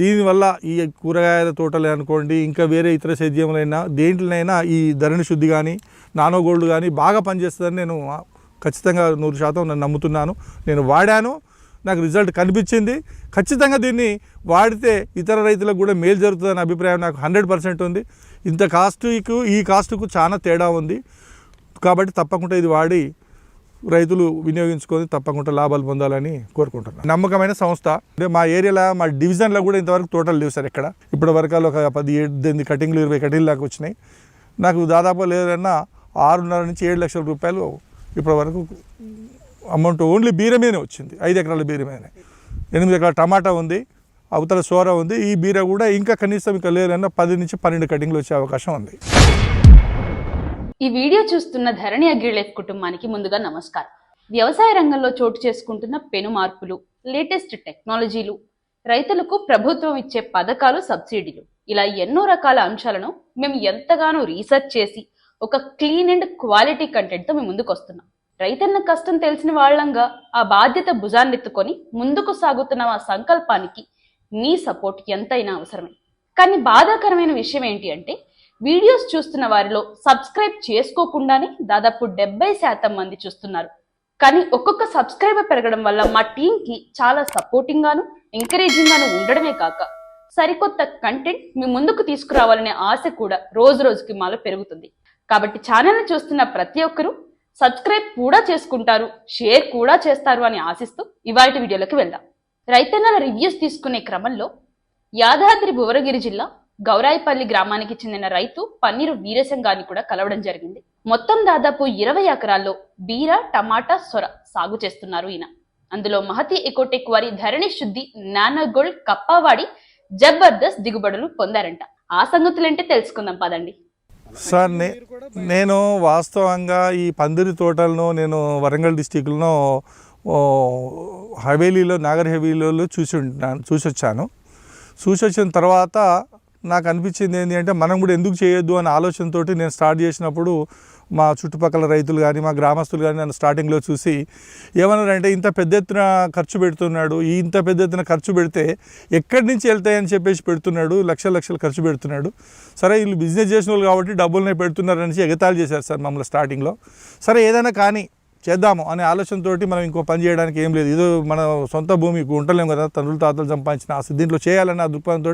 దీనివల్ల ఈ కూరగాయల తోటలే అనుకోండి ఇంకా వేరే ఇతర సేద్యములైనా దేంట్లోనైనా ఈ ధరణి శుద్ధి కానీ నానో గోల్డ్ కానీ బాగా పనిచేస్తుందని నేను ఖచ్చితంగా నూరు శాతం నేను నమ్ముతున్నాను. నేను వాడాను నాకు రిజల్ట్ కనిపించింది. ఖచ్చితంగా దీన్ని వాడితే ఇతర రైతులకు కూడా మేలు జరుగుతుందనే అభిప్రాయం నాకు హండ్రెడ్ పర్సెంట్ ఉంది. ఇంత కాస్ట్కు ఈ కాస్ట్కు చాలా తేడా ఉంది. కాబట్టి తప్పకుండా ఇది వాడి రైతులు వినియోగించుకొని తప్పకుండా లాభాలు పొందాలని కోరుకుంటున్నాను. నమ్మకమైన సంస్థ. అంటే మా ఏరియాలో మా డివిజన్లో కూడా ఇంతవరకు తోటలు లేవు సార్ ఇక్కడ. ఇప్పటి వరకు ఒక పది ఎనిమిది కటింగ్లు ఇరవై కటింగ్లు దాకా వచ్చినాయి. నాకు దాదాపు లేదన్నా ఆరున్నర నుంచి ఏడు లక్షల రూపాయలు ఇప్పటి వరకు అమౌంట్ ఓన్లీ బీర మీదనే వచ్చింది. ఐదు ఎకరాల బీర మీదనే. ఎనిమిది ఎకరాల టమాటా ఉంది అవతల సోర ఉంది. ఈ బీర కూడా ఇంకా కనీసం ఇంకా లేదన్నా పది నుంచి పన్నెండు కటింగ్లు వచ్చే అవకాశం ఉంది. ఈ వీడియో చూస్తున్న ధరణి అగ్రిలైఫ్ కుటుంబానికి ముందుగా నమస్కారం. వ్యవసాయ రంగంలో చోటు చేసుకుంటున్న పెను మార్పులు లేటెస్ట్ టెక్నాలజీలు రైతులకు ప్రభుత్వం ఇచ్చే పథకాలు సబ్సిడీలు. ఇలా ఎన్నో రకాల అంశాలను మేము ఎంతగానో రీసెర్చ్ చేసి ఒక క్లీన్ అండ్ క్వాలిటీ కంటెంట్తో మేము ముందుకు వస్తున్నాం. రైతన్న కష్టం తెలిసిన వాళ్ళంగా ఆ బాధ్యత భుజాన్నెత్తుకొని ముందుకు సాగుతున్న మా సంకల్పానికి మీ సపోర్ట్ ఎంతైనా అవసరమే. కానీ బాధాకరమైన విషయం ఏంటి అంటే వీడియోస్ చూస్తున్న వారిలో సబ్స్క్రైబ్ చేసుకోకుండానే దాదాపు డెబ్బై శాతం మంది చూస్తున్నారు. కానీ ఒక్కొక్క సబ్స్క్రైబర్ పెరగడం వల్ల మా టీంకి చాలా సపోర్టింగ్ గాను ఎంకరేజింగ్ గాను ఉండడమే కాక సరికొత్త కంటెంట్ మీ ముందుకు తీసుకురావాలనే ఆశ కూడా రోజు రోజుకి మాలో పెరుగుతుంది. కాబట్టి ఛానల్ని చూస్తున్న ప్రతి ఒక్కరూ సబ్స్క్రైబ్ కూడా చేసుకుంటారు షేర్ కూడా చేస్తారు అని ఆశిస్తూ ఇవాటి వీడియోలోకి వెళ్దాం. రైతన్నల రివ్యూస్ తీసుకునే క్రమంలో యాదాద్రి భువనగిరి జిల్లా గౌరాయిపల్లి గ్రామానికి చెందిన రైతు పన్నీరు వీరసంగాన్ని కూడా కలవడం జరిగింది. మొత్తం దాదాపు ఇరవై ఎకరాల్లో బీర టమాటా సొర సాగు చేస్తున్నారు ఈయన. అందులో మహతి ఎకోటెక్ వారి ధరణి శుద్ధి నానగోల్డ్ కప్పావాడి జబర్దస్త్ దిగుబడులు పొందారంట. ఆ సంగతులంటే తెలుసుకుందాం పదండి. సార్ నేను వాస్తవంగా ఈ పందిరి తోటలను నేను వరంగల్ డిస్టిక్లో హవేలీలో నాగర్ హవేలీలో చూసి ఉంటాను చూసి వచ్చాను చూసి వచ్చిన తర్వాత నాకు అనిపించింది ఏంటి అంటే మనం కూడా ఎందుకు చేయొద్దు అనే ఆలోచనతో నేను స్టార్ట్ చేసినప్పుడు మా చుట్టుపక్కల రైతులు కానీ మా గ్రామస్తులు కానీ నన్ను స్టార్టింగ్లో చూసి ఏమన్నారంటే ఇంత పెద్ద ఎత్తున ఖర్చు పెడుతున్నాడు ఈ ఇంత పెద్ద ఎత్తున ఖర్చు పెడితే ఎక్కడి నుంచి వెళ్తాయని చెప్పేసి పెడుతున్నాడు లక్షల లక్షలు ఖర్చు పెడుతున్నాడు. సరే వీళ్ళు బిజినెస్ చేసిన వాళ్ళు కాబట్టి డబ్బులనే పెడుతున్నారు అనేసి ఎగతాళి చేశారు సార్ మమ్మల్ని స్టార్టింగ్లో. సరే ఏదైనా కానీ చేద్దాము అనే ఆలోచనతోటి మనం ఇంకో పని చేయడానికి ఏం లేదు. ఇదో మన సొంత భూమి ఉండలేము కదా తండ్రులు తాతలు సంపాదించిన ఆ దీంట్లో చేయాలన్న దృక్పథంతో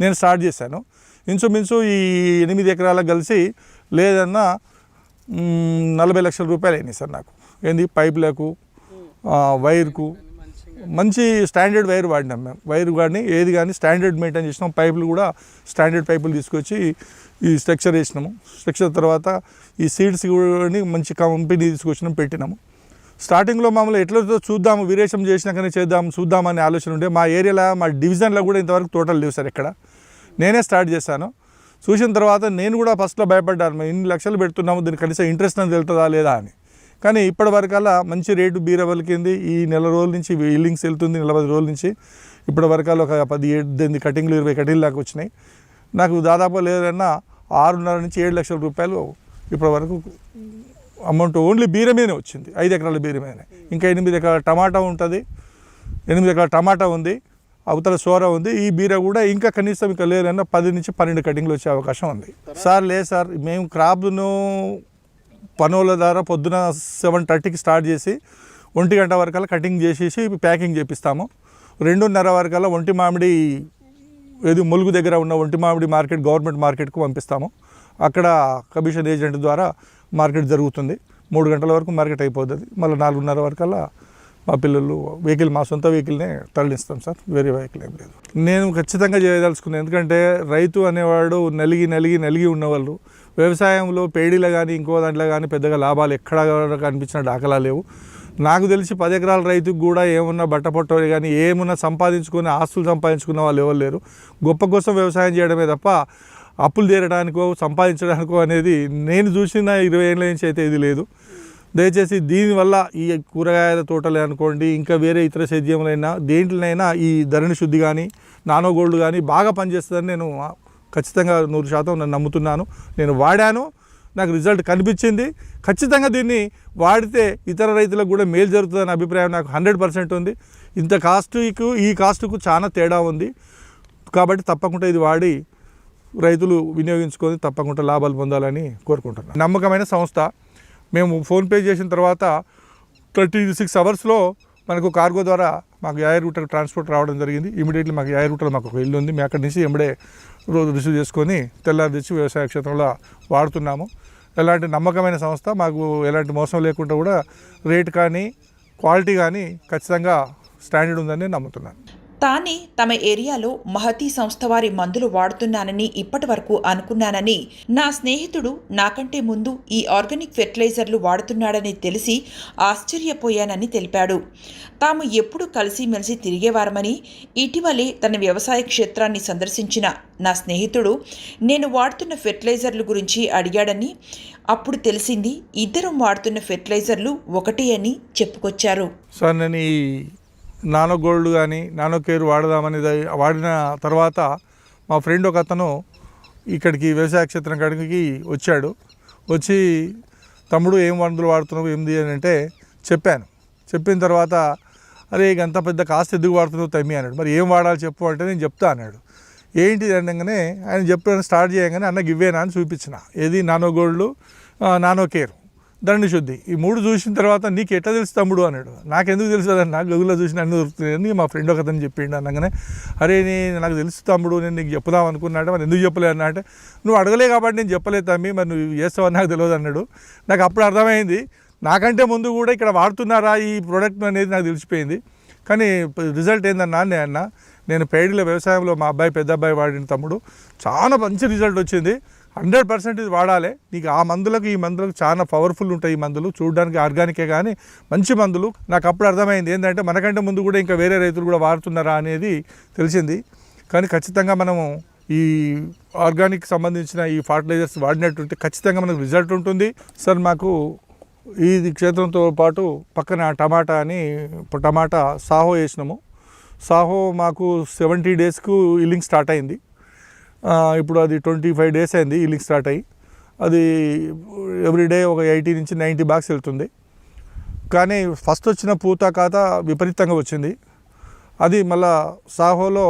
నేను స్టార్ట్ చేశాను. ఇంచుమించు ఈ ఎనిమిది ఎకరాలకు కలిసి లేదన్నా నలభై లక్షల రూపాయలు అయినాయి సార్ నాకు. ఏంది? పైపులకు వైర్కు మంచి స్టాండర్డ్ వైర్ వాడినాం మేము. వైర్ కానీ ఏది కానీ స్టాండర్డ్ మెయింటైన్ చేసినాం. పైపులు కూడా స్టాండర్డ్ పైపులు తీసుకొచ్చి ఈ స్ట్రక్చర్ వేసినాము. స్ట్రక్చర్ తర్వాత ఈ సీడ్స్ కూడా మంచి కంపెనీ తీసుకొచ్చినాం పెట్టినాము. స్టార్టింగ్లో మమ్మల్ని ఎట్లతో చూద్దాము విరేషం చేసినాకనే చేద్దాం చూద్దామనే ఆలోచన ఉండే. మా ఏరియాలో మా డివిజన్లో కూడా ఇంతవరకు టోటల్ లేవు సార్ ఇక్కడ. నేనే స్టార్ట్ చేశాను. చూసిన తర్వాత నేను కూడా ఫస్ట్లో భయపడ్డాను. మేము ఇన్ని లక్షలు పెడుతున్నాము దీనికి కనీసం ఇంట్రెస్ట్ అని వెళ్తుందా లేదా అని. కానీ ఇప్పటి వరకల్లా మంచి రేటు బీర పలికింది ఈ నెల రోజుల నుంచి ఇల్లింగ్స్ వెళ్తుంది నలభై రోజుల నుంచి. ఇప్పటి వరకల్లా ఒక పది ఎనిమిది కటింగ్లు ఇరవై కటింగ్లు దాకా వచ్చినాయి. నాకు దాదాపు లేదన్నా ఆరున్నర నుంచి ఏడు లక్షల రూపాయలు ఇప్పటి వరకు అమౌంట్ ఓన్లీ బీర మీదనే వచ్చింది. ఐదు ఎకరాల బీర మీదనే. ఇంకా ఎనిమిది ఎకరాల టమాటా ఉంటుంది. ఎనిమిది ఎకరాల టమాటా ఉంది. అవతల సోర ఉంది. ఈ బీర కూడా ఇంకా కనీసం ఇంకా లేదన్నా పది నుంచి పన్నెండు కటింగ్లు వచ్చే అవకాశం ఉంది. సార్ లేదు సార్ మేము క్రాప్ను పనుల ద్వారా పొద్దున సెవెన్ థర్టీకి స్టార్ట్ చేసి ఒంటి గంట వరకల్లా కటింగ్ చేసేసి ప్యాకింగ్ చేపిస్తాము. రెండున్నర వరకల్లా ఒంటి మామిడి ఏది ములుగు దగ్గర ఉన్న ఒంటి మామిడి మార్కెట్ గవర్నమెంట్ మార్కెట్కు పంపిస్తాము. అక్కడ కమిషన్ ఏజెంట్ ద్వారా మార్కెట్ జరుగుతుంది. మూడు గంటల వరకు మార్కెట్ అయిపోతుంది. మళ్ళీ నాలుగున్నర వరకల్లా మా పిల్లలు వెహికల్ మా సొంత వెహికల్నే తరలిస్తాం సార్. వేరే వెహికల్ ఏం లేదు. నేను ఖచ్చితంగా చేయదలుచుకున్నాను ఎందుకంటే రైతు అనేవాడు నలిగి నలిగి నలిగి ఉన్నవాళ్ళు. వ్యవసాయంలో పేడీలో కానీ ఇంకో దాంట్లో కానీ పెద్దగా లాభాలు ఎక్కడ కనిపించిన దాఖలా లేవు. నాకు తెలిసి పది ఎకరాల రైతుకు కూడా ఏమున్నా బట్ట కానీ ఏమున్నా సంపాదించుకొని ఆస్తులు సంపాదించుకున్న వాళ్ళు ఎవరు లేరు. గొప్ప కోసం వ్యవసాయం చేయడమే తప్ప అప్పులు తీరడానికో సంపాదించడానికో అనేది నేను చూసిన ఇరవై ఏళ్ళ నుంచి అయితే ఇది లేదు. దయచేసి దీనివల్ల ఈ కూరగాయల తోటలే అనుకోండి ఇంకా వేరే ఇతర సేద్యములైనా దేంట్లోనైనా ఈ ధరణి శుద్ధి కానీ నానో గోల్డ్ కానీ బాగా పనిచేస్తుందని నేను ఖచ్చితంగా నూరు శాతం నేను నమ్ముతున్నాను. నేను వాడాను. నాకు రిజల్ట్ కనిపించింది. ఖచ్చితంగా దీన్ని వాడితే ఇతర రైతులకు కూడా మేలు జరుగుతుందనే అభిప్రాయం నాకు హండ్రెడ్ పర్సెంట్ ఉంది. ఇంత కాస్ట్కు ఈ కాస్ట్కు చాలా తేడా ఉంది. కాబట్టి తప్పకుండా ఇది వాడి రైతులు వినియోగించుకొని తప్పకుండా లాభాలు పొందాలని కోరుకుంటున్నాను. నమ్మకమైన సంస్థ. మేము ఫోన్పే చేసిన తర్వాత థర్టీ సిక్స్ అవర్స్లో మనకు కార్గో ద్వారా మాకు యాయ రూటర్ ట్రాన్స్పోర్ట్ రావడం జరిగింది. ఇమీడియట్లీ మాకు యాయ రూటర్ మాకు ఒక ఇల్లు ఉంది. మేము అక్కడి నుంచి ఎంబడే రోజు రిసీవ్ చేసుకొని తెల్లారి తెచ్చి వ్యవసాయ క్షేత్రంలో వాడుతున్నాము. ఎలాంటి నమ్మకమైన సంస్థ మాకు ఎలాంటి మోసం లేకుండా కూడా రేట్ కానీ క్వాలిటీ కానీ ఖచ్చితంగా స్టాండర్డ్ ఉందని నమ్ముతున్నాను. తానే తమ ఏరియాలో మహతీ సంస్థ వారి మందులు వాడుతున్నానని ఇప్పటి వరకు అనుకున్నానని నా స్నేహితుడు నాకంటే ముందు ఈ ఆర్గానిక్ ఫెర్టిలైజర్లు వాడుతున్నాడని తెలిసి ఆశ్చర్యపోయానని తెలిపాడు. తాము ఎప్పుడు కలిసిమెలిసి తిరిగేవారమని ఇటీవలే తన వ్యవసాయ క్షేత్రాన్ని సందర్శించిన నా స్నేహితుడు నేను వాడుతున్న ఫెర్టిలైజర్లు గురించి అడిగాడని అప్పుడు తెలిసింది ఇద్దరం వాడుతున్న ఫెర్టిలైజర్లు ఒకటే అని చెప్పుకొచ్చారు. సార్ నేను ఈ నానో గోల్డ్ కానీ నానో కేర్ వాడదామని వాడిన తర్వాత మా ఫ్రెండ్ ఒక అతను ఇక్కడికి వ్యవసాయ క్షేత్రం కాడికి వచ్చాడు. వచ్చి తమ్ముడు ఏం మందులు వాడుతున్నావు? ఏంది? అని అంటే చెప్పాను. చెప్పిన తర్వాత అరే ఇక అంత పెద్ద కాస్త ఎందుకు వాడుతున్నావు తమ్మి? అన్నాడు. మరి ఏం వాడాలి చెప్పు అంటే నేను చెప్తా అన్నాడు. ఏంటి? అనగానే ఆయన చెప్పాను స్టార్ట్ చేయగానే అన్నకి ఇవ్వేనా అని చూపించిన. ఏది? Nano gold nano care. దండి శుద్ధి. ఈ మూడు చూసిన తర్వాత నీకు ఎట్లా తెలుసు తమ్ముడు అన్నాడు. నాకెందుకు తెలుసు అన్న గూగుల్లో చూసిన అన్ని దొరుకుతున్నాయని మా ఫ్రెండ్ ఒకతను చెప్పిండు అనగానే అరే నీ నాకు తెలుసు తమ్ముడు నేను నీకు చెప్పుదాం అనుకున్నాడు. మరి ఎందుకు చెప్పలేదు అన్న అంటే నువ్వు అడగలే కాబట్టి నేను చెప్పలేదు తమ్మి మరి నువ్వు చేస్తావని నాకు తెలియదు అన్నాడు. నాకు అప్పుడు అర్థమైంది. నాకంటే ముందు కూడా ఇక్కడ వాడుతున్నారా ఈ ప్రోడక్ట్ అనేది నాకు తెలిసిపోయింది. కానీ రిజల్ట్ ఏందన్నా నేను అన్న నేను పేడిల వ్యవసాయంలో మా అబ్బాయి పెద్ద అబ్బాయి వాడిన తమ్ముడు చాలా మంచి రిజల్ట్ వచ్చింది. హండ్రెడ్ పర్సెంట్ ఇది వాడాలి. నీకు ఆ మందులకు ఈ మందులకు చాలా పవర్ఫుల్ ఉంటాయి ఈ మందులు. చూడడానికి ఆర్గానికే కానీ మంచి మందులు. నాకు అప్పుడు అర్థమైంది ఏంటంటే మనకంటే ముందు కూడా ఇంకా వేరే రైతులు కూడా వాడుతున్నారా అనేది తెలిసింది. కానీ ఖచ్చితంగా మనము ఈ ఆర్గానిక్ సంబంధించిన ఈ ఫర్టిలైజర్స్ వాడినట్టుంటే ఖచ్చితంగా మనకు రిజల్ట్ ఉంటుంది. సార్ మాకు ఈ క్షేత్రంతో పాటు పక్కన టమాటా అని టమాటా సాహో వేసినాము. సాహో మాకు సెవెంటీ డేస్కు ఇల్లింగ్ స్టార్ట్ అయింది. ఇప్పుడు అది ట్వంటీ ఫైవ్ డేస్ అయింది ఈలింగ్ స్టార్ట్ అయ్యి. అది ఎవ్రీడే ఒక ఎయిటీ నుంచి నైంటీ బాక్స్ వెళ్తుంది. కానీ ఫస్ట్ వచ్చిన పూత ఖాత విపరీతంగా వచ్చింది. అది మళ్ళా సాహోలో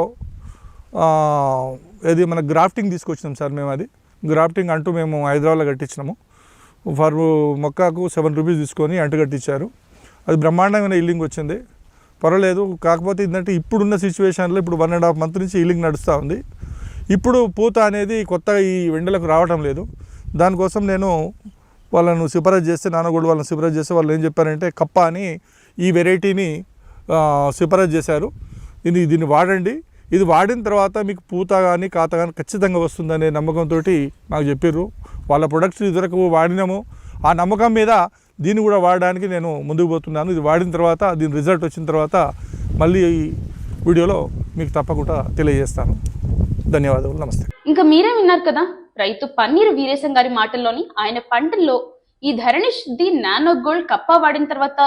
ఇది మన గ్రాఫ్టింగ్ తీసుకొచ్చినాం సార్ మేము అది. గ్రాఫ్టింగ్ అంటూ మేము హైదరాబాద్లో కట్టించినాము. ఫర్ మొక్కకు సెవెన్ రూపీస్ తీసుకొని అంటు కట్టించారు. అది బ్రహ్మాండమైన ఇల్లింగ్ వచ్చింది. పర్వాలేదు కాకపోతే ఏంటంటే ఇప్పుడున్న సిచ్యువేషన్లో ఇప్పుడు వన్ అండ్ హాఫ్ మంత్ నుంచి ఇల్లింగ్ నడుస్తూ ఉంది. ఇప్పుడు పూత అనేది కొత్తగా ఈ వెండలకు రావటం లేదు. దానికోసం నేను వాళ్ళను సిఫారసు చేస్తే నాన్నగోడు వాళ్ళని సిఫారసు చేస్తే వాళ్ళు ఏం చెప్పారంటే కప్ప అని ఈ వెరైటీని సిఫారసు చేశారు. ఇది దీన్ని వాడండి. ఇది వాడిన తర్వాత మీకు పూత కానీ కాత కానీ ఖచ్చితంగా వస్తుందనే నమ్మకంతో నాకు చెప్పారు వాళ్ళ ప్రొడక్ట్స్ ఇదివరకు వాడినాము. ఆ నమ్మకం మీద దీన్ని కూడా వాడడానికి నేను ముందుకు పోతున్నాను. ఇది వాడిన తర్వాత దీని రిజల్ట్ వచ్చిన తర్వాత మళ్ళీ ఈ వీడియోలో మీకు తప్పకుండా తెలియజేస్తాను. ధన్యవాదాలు నమస్తే. ఇంకా మీరే విన్నారు కదా రైతు పన్నీరు వీరేశం గారి మాటల్లోని ఆయన పంటల్లో ఈ ధరణి శుద్ధి నానో గోల్డ్ కప్పా వాడిన తర్వాత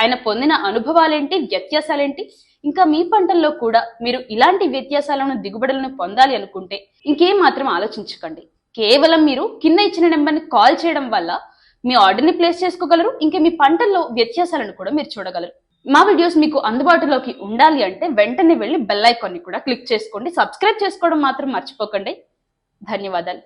ఆయన పొందిన అనుభవాలేంటి వ్యత్యాసాలేంటి? ఇంకా మీ పంటల్లో కూడా మీరు ఇలాంటి వ్యత్యాసాలను దిగుబడులను పొందాలి అనుకుంటే ఇంకేం మాత్రం ఆలోచించకండి. కేవలం మీరు కింద ఇచ్చిన నెంబర్ని కాల్ చేయడం వల్ల మీ ఆర్డర్ని ప్లేస్ చేసుకోగలరు ఇంకా మీ పంటల్లో వ్యత్యాసాలను కూడా మీరు చూడగలరు. మా వీడియోస్ మీకు అందుబాటులోకి ఉండాలి అంటే వెంటనే వెళ్ళి బెల్ ఐకాన్ని కూడా క్లిక్ చేసుకోండి. సబ్స్క్రైబ్ చేసుకోవడం మాత్రం మర్చిపోకండి. ధన్యవాదాలు.